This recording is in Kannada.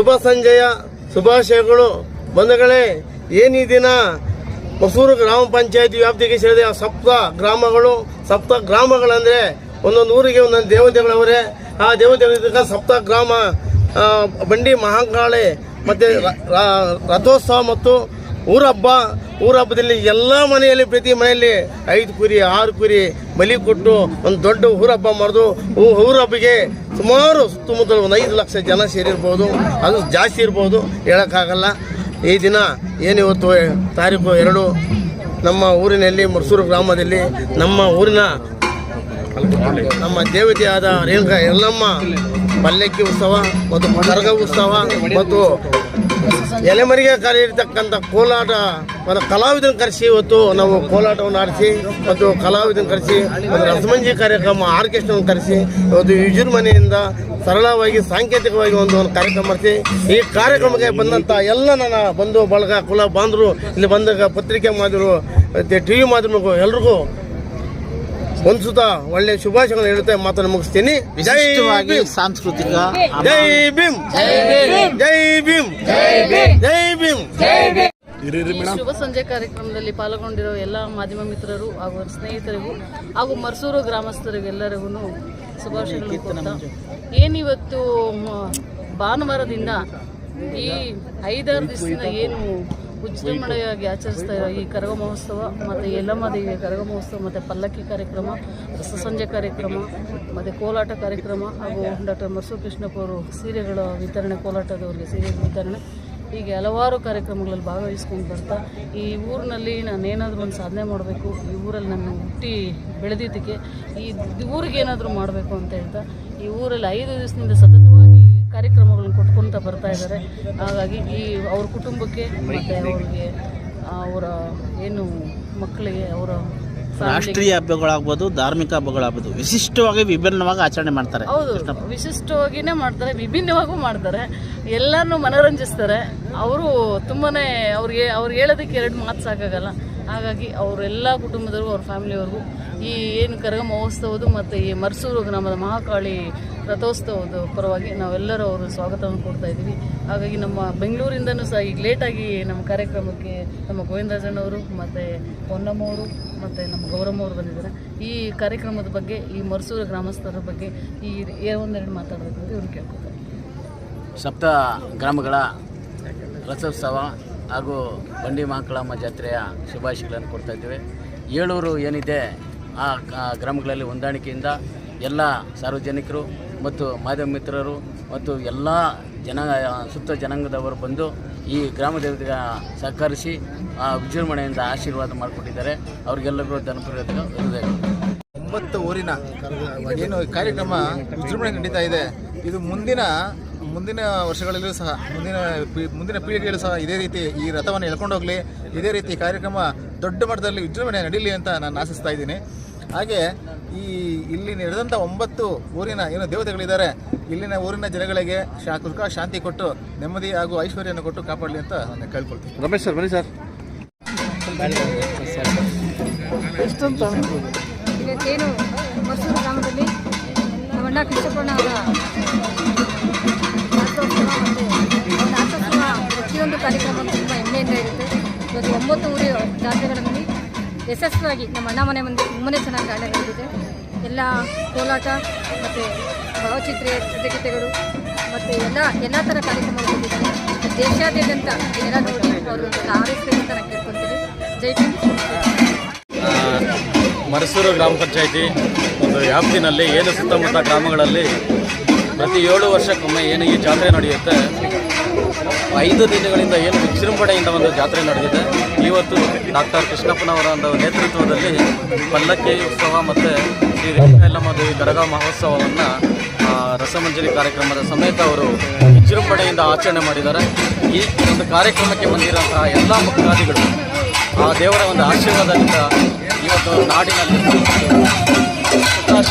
ಶುಭ ಸಂಜೆಯ, ಶುಭಾಶಯಗಳು. ಬಂಧುಗಳೇ, ಏನು ದಿನ ಹೊಸೂರು ಗ್ರಾಮ ಪಂಚಾಯತಿ ವ್ಯಾಪ್ತಿಗೆ ಸೇರಿದ ಸಪ್ತ ಗ್ರಾಮಗಳು, ಸಪ್ತ ಗ್ರಾಮಗಳಂದರೆ ಒಂದೊಂದು ಊರಿಗೆ ಒಂದೊಂದು ದೇವತೆಗಳವರೇ. ಆ ದೇವತೆಗಳ ಸಪ್ತ ಗ್ರಾಮ ಬಂಡಿ ಮಹಾಂಕಾಳೆ, ಮತ್ತು ರಥೋತ್ಸವ ಮತ್ತು ಊರಹಬ್ಬ ಊರಹಬ್ಬದಲ್ಲಿ ಎಲ್ಲ ಮನೆಯಲ್ಲಿ, ಪ್ರತಿ ಮನೆಯಲ್ಲಿ ಐದು ಕುರಿ, ಆರು ಕುರಿ ಬಲಿ ಕೊಟ್ಟು ಒಂದು ದೊಡ್ಡ ಊರಹಬ್ಬ ಮಾಡಿದು ಊರಹಬ್ಬಿಗೆ ಸುಮಾರು ಸುತ್ತಮುತ್ತಲು ಒಂದು ಐದು ಲಕ್ಷ ಜನ ಸೇರಿರ್ಬೋದು. ಅದು ಜಾಸ್ತಿ ಇರ್ಬೋದು. ಹೇಳೋಕ್ಕಾಗಲ್ಲ. ಈ ದಿನ ಏನಿವತ್ತು ತಾರೀಕು ಎರಡು? ನಮ್ಮ ಊರಿನಲ್ಲಿ ಮರ್ಸೂರು ಗ್ರಾಮದಲ್ಲಿ ನಮ್ಮ ಊರಿನ ನಮ್ಮ ದೇವತೆಯಾದ ರೇಣುಕಾ ಎಲ್ಲಮ್ಮ ಪಲ್ಲಕ್ಕಿ ಉತ್ಸವ ಮತ್ತು ಕರಗ ಉತ್ಸವ ಮತ್ತು ಎಲೆಮರಿಗೆ ಕರೆಯಿರ್ತಕ್ಕಂಥ ಕೋಲಾಟ ಒಂದು ಕಲಾವಿದನ ಕರೆಸಿ ಇವತ್ತು ನಾವು ಕೋಲಾಟವನ್ನು ಆಡಿಸಿ, ಮತ್ತು ಕಲಾವಿದನ ಕರೆಸಿ, ಮತ್ತು ರಸಮಂಜಿ ಕಾರ್ಯಕ್ರಮ, ಆರ್ಕೆಸ್ಟ್ರವನ್ನು ಕರೆಸಿ, ಇವತ್ತು ವಿಜೃಂಭಣೆಯಿಂದ ಸರಳವಾಗಿ, ಸಾಂಕೇತಿಕವಾಗಿ ಒಂದು ಒಂದು ಕಾರ್ಯಕ್ರಮ ಮಾಡಿಸಿ, ಈ ಕಾರ್ಯಕ್ರಮಕ್ಕೆ ಬಂದಂಥ ಎಲ್ಲ ನನ್ನ ಬಂಧು, ಬಳಗ, ಕುಲ, ಬಾಂಧವರು ಇಲ್ಲಿ ಬಂದಾಗ ಪತ್ರಿಕೆ ಮಾಧ್ಯಮರು, ಮತ್ತು ಟಿ ವಿ ಮಾಧ್ಯಮಕ್ಕೂ ಎಲ್ರಿಗೂ ಹೊಂದಿಸುತ್ತಾ ಒಳ್ಳೆ ಶುಭಾಶಯಗಳನ್ನು ಹೇಳುತ್ತೆ ಮಾತನ್ನು ಮುಗಿಸ್ತೀನಿ. ಜೈ ಭೀಮ್. ಸಾಂಸ್ಕೃತಿಕ ಜೈ ಭೀಮ್. ಜೈ ಭೀಮ್. ಜೈ ಭೀಮ್. ಶುಭ ಸಂಜೆ ಕಾರ್ಯಕ್ರಮದಲ್ಲಿ ಪಾಲ್ಗೊಂಡಿರೋ ಎಲ್ಲ ಮಾಧ್ಯಮ ಮಿತ್ರರು ಹಾಗೂ ಸ್ನೇಹಿತರಿಗೂ ಹಾಗೂ ಮರ್ಸೂರು ಗ್ರಾಮಸ್ಥರಿಗೆಲ್ಲರಿಗೂ ಶುಭಾಶಯಗಳು ಕೊಡ್ತಾ ಏನಿವತ್ತು ಭಾನುವಾರದಿಂದ ಈ ಐದಾರು ದಿವಸದಿಂದ ಏನು ವಿಜೃಂಭಣೆಯಾಗಿ ಆಚರಿಸ್ತಾ ಇರೋ ಈ ಕರಗ ಮಹೋತ್ಸವ ಮತ್ತು ಯಲ್ಲಮ್ಮ ದೇವಿಯ ಕರಗ ಮಹೋತ್ಸವ ಮತ್ತು ಪಲ್ಲಕ್ಕಿ ಕಾರ್ಯಕ್ರಮ, ರಸ ಸಂಜೆ ಕಾರ್ಯಕ್ರಮ ಮತ್ತು ಕೋಲಾಟ ಕಾರ್ಯಕ್ರಮ ಹಾಗೂ ಡಾಕ್ಟರ್ ಮರ್ಸು ಕೃಷ್ಣಪ್ಪ ಅವರು ಸೀರೆಗಳ ವಿತರಣೆ, ಕೋಲಾಟದವರಿಗೆ ಸೀರೆ ವಿತರಣೆ ಹೀಗೆ ಹಲವಾರು ಕಾರ್ಯಕ್ರಮಗಳಲ್ಲಿ ಭಾಗವಹಿಸ್ಕೊಂಡು ಬರ್ತಾ, ಈ ಊರಿನಲ್ಲಿ ನಾನು ಏನಾದರೂ ಒಂದು ಸಾಧನೆ ಮಾಡಬೇಕು, ಈ ಊರಲ್ಲಿ ನಾನು ಹುಟ್ಟಿ ಬೆಳೆದಿದ್ದಕ್ಕೆ ಈ ಊರಿಗೆ ಏನಾದರೂ ಮಾಡಬೇಕು ಅಂತ ಹೇಳ್ತಾ, ಈ ಊರಲ್ಲಿ ಐದು ದಿವಸದಿಂದ ಸತತವಾಗಿ ಕಾರ್ಯಕ್ರಮಗಳನ್ನು ಕೊಟ್ಕೊಳ್ತಾ ಬರ್ತಾ ಇದ್ದಾರೆ. ಹಾಗಾಗಿ ಈ ಅವ್ರ ಕುಟುಂಬಕ್ಕೆ ಮತ್ತು ಅವ್ರಿಗೆ ಅವರ ಏನು ಮಕ್ಕಳಿಗೆ ಅವರ ರಾಷ್ಟ್ರೀಯ ಹಬ್ಬಗಳಾಗ್ಬೋದು ಧಾರ್ಮಿಕ ಹಬ್ಬಗಳಾಗ್ಬೋದು ವಿಶಿಷ್ಟವಾಗಿ ವಿಭಿನ್ನವಾಗಿ ಆಚರಣೆ ಮಾಡ್ತಾರೆ. ಹೌದು ವಿಶಿಷ್ಟವಾಗಿನೇ ಮಾಡ್ತಾರೆ ವಿಭಿನ್ನವಾಗೂ ಮಾಡ್ತಾರೆ. ಎಲ್ಲರನ್ನೂ ಮನೋರಂಜಿಸ್ತಾರೆ. ಅವರು ತುಂಬಾನೇ ಅವ್ರಿಗೆ ಅವ್ರು ಹೇಳೋದಕ್ಕೆ ಎರಡು ಮಾತು ಸಾಕಾಗಲ್ಲ. ಹಾಗಾಗಿ ಅವರೆಲ್ಲ ಕುಟುಂಬದವ್ರಿಗೂ, ಅವ್ರ ಫ್ಯಾಮಿಲಿಯವ್ರಿಗೂ ಈ ಏನು ಕರಗ ಮಹೋತ್ಸವದು ಮತ್ತು ಈ ಮರ್ಸೂರು ಗ್ರಾಮದ ಮಹಾಕಾಳಿ ರಥೋತ್ಸವದ ಪರವಾಗಿ ನಾವೆಲ್ಲರೂ ಅವರು ಸ್ವಾಗತವನ್ನು ಕೊಡ್ತಾ ಇದ್ದೀವಿ. ಹಾಗಾಗಿ ನಮ್ಮ ಬೆಂಗಳೂರಿಂದನೂ ಸಹ ಈಗ ಲೇಟಾಗಿ ನಮ್ಮ ಕಾರ್ಯಕ್ರಮಕ್ಕೆ ನಮ್ಮ ಗೋವಿಂದರಾಜಣ್ಣವರು ಮತ್ತು ಹೊನ್ನಮ್ಮವರು ಮತ್ತು ನಮ್ಮ ಗೌರಮ್ಮವರು ಬಂದಿದ್ದಾರೆ. ಈ ಕಾರ್ಯಕ್ರಮದ ಬಗ್ಗೆ, ಈ ಮರ್ಸೂರು ಗ್ರಾಮಸ್ಥರ ಬಗ್ಗೆ ಈ ಒಂದೆರಡು ಮಾತಾಡಬೇಕು ಅಂತ ಇವ್ರು ಕೇಳ್ಕೊತಾರೆ. ಸಪ್ತ ಗ್ರಾಮಗಳ ರಥೋತ್ಸವ ಹಾಗೂ ಬಂಡಿ ಮಾಂಕಳಮ್ಮ ಜಾತ್ರೆಯ ಶುಭಾಶಯಗಳನ್ನು ಕೊಡ್ತಾ ಇದ್ದೇವೆ. ಏಳೂರು ಏನಿದೆ ಆ ಗ್ರಾಮಗಳಲ್ಲಿ ಹೊಂದಾಣಿಕೆಯಿಂದ ಎಲ್ಲ ಸಾರ್ವಜನಿಕರು ಮತ್ತು ಮಾಧ್ಯಮ ಮಿತ್ರರು ಮತ್ತು ಎಲ್ಲ ಜನ, ಸುತ್ತ ಜನಾಂಗದವರು ಬಂದು ಈ ಗ್ರಾಮ ದೇವತೆಗೆ ಸಹಕರಿಸಿ ಆ ವಿಜೃಂಭಣೆಯಿಂದ ಆಶೀರ್ವಾದ ಮಾಡಿಕೊಟ್ಟಿದ್ದಾರೆ. ಅವರಿಗೆಲ್ಲರಿಗೂ ಧನಪೂರ್ವಕ ಹೃದಯಗಳು ಒಂಬತ್ತು ಊರಿನ, ಏನು ಕಾರ್ಯಕ್ರಮ ವಿಜೃಂಭಣೆ ನಡೀತಾ ಇದೆ. ಇದು ಮುಂದಿನ ಮುಂದಿನ ವರ್ಷಗಳಲ್ಲೂ ಸಹ ಮುಂದಿನ ಪೀ- ಮುಂದಿನ ಪೀಳಿಗೆಯಲ್ಲೂ ಸಹ ಇದೇ ರೀತಿ ಈ ರಥವನ್ನು ಎಳ್ಕೊಂಡು ಹೋಗಲಿ ಇದೇ ರೀತಿ ಕಾರ್ಯಕ್ರಮ ದೊಡ್ಡ ಮಟ್ಟದಲ್ಲಿ ವಿಜೃಂಭಣೆ ನಡೀಲಿ ಅಂತ ನಾನು ಆಶಿಸ್ತಾ ಇದ್ದೀನಿ. ಹಾಗೆ ಈ ಇಲ್ಲಿ ನಡೆದಂಥ ಒಂಬತ್ತು ಊರಿನ ಏನು ದೇವತೆಗಳಿದ್ದಾರೆ ಇಲ್ಲಿನ ಊರಿನ ಜನಗಳಿಗೆ ಶಾ ಸುಖ ಶಾಂತಿ ಕೊಟ್ಟು ನೆಮ್ಮದಿ ಹಾಗೂ ಐಶ್ವರ್ಯವನ್ನು ಕೊಟ್ಟು ಕಾಪಾಡಲಿ ಅಂತ ನಾನು ಕೇಳ್ಕೊಳ್ತೀನಿ. ರಮೇಶ್ ಸರ್ ಬನ್ನಿ ಸರ್. ಇವತ್ತೇನು ಮಸೂರು ಗ್ರಾಮದಲ್ಲಿ ನಮ್ಮಣ್ಣ ಕೃಷ್ಣಪ್ಪಣ್ಣ ಅವರ ಜಾತ್ರೆಗಳಲ್ಲಿ ಯಶಸ್ವಿಯಾಗಿ ನಮ್ಮ ಅಣ್ಣ ಮನೆ ಮುಂದೆ ತುಂಬನೇ ಚೆನ್ನಾಗಿ ಗಾಳಿ ನಡೆದಿದೆ. ಎಲ್ಲ ಕೋಲಾಟ ಮತ್ತು ಭಾವಚಿತ್ರ ಚಿತ್ರಕತೆಗಳು ಮತ್ತು ಎಲ್ಲ ಎಲ್ಲ ಥರ ಕಾರ್ಯಕ್ರಮಗಳು ಬಂದಿದ್ದಾರೆ ದೇಶಾದ್ಯಂತ ಎಲ್ಲ ನೋಡಿ ಅವರು ಆರೈಸಬೇಕು ಅಂತ ನಾನು ಕೇಳ್ಕೊತೀನಿ ಜೈ ಮರಸೂರು ಗ್ರಾಮ ಪಂಚಾಯಿತಿ ಒಂದು ವ್ಯಾಪ್ತಿನಲ್ಲಿ ಏನು ಸುತ್ತಮುತ್ತ ಗ್ರಾಮಗಳಲ್ಲಿ ಪ್ರತಿ ಏಳು ವರ್ಷಕ್ಕೊಮ್ಮೆ ಏನು ಈ ಜಾತ್ರೆ ನಡೆಯುತ್ತೆ, ಐದು ದಿನಗಳಿಂದ ಏನು ವಿಜೃಂಭಣೆಯಿಂದ ಒಂದು ಜಾತ್ರೆ ನಡೆದಿದೆ. ಇವತ್ತು ಡಾಕ್ಟರ್ ಕೃಷ್ಣಪ್ಪನವರ ಒಂದು ನೇತೃತ್ವದಲ್ಲಿ ಪಲ್ಲಕ್ಕಿ ಉತ್ಸವ ಮತ್ತು ಶ್ರೀ ರೇಣುಕಾಯಲ್ಲಮ್ಮ ದೇವಿ ಕರಗ ಮಹೋತ್ಸವವನ್ನು ರಸಮಂಜರಿ ಕಾರ್ಯಕ್ರಮದ ಸಮೇತ ಅವರು ವಿಜೃಂಭಣೆಯಿಂದ ಆಚರಣೆ ಮಾಡಿದ್ದಾರೆ. ಈ ಒಂದು ಕಾರ್ಯಕ್ರಮಕ್ಕೆ ಬಂದಿರುವಂತಹ ಎಲ್ಲ ಭಕ್ತಾದಿಗಳು ಆ ದೇವರ ಒಂದು ಆಶೀರ್ವಾದದಿಂದ ಇವತ್ತು ನಾಡಿನಲ್ಲಿ ಸುಖ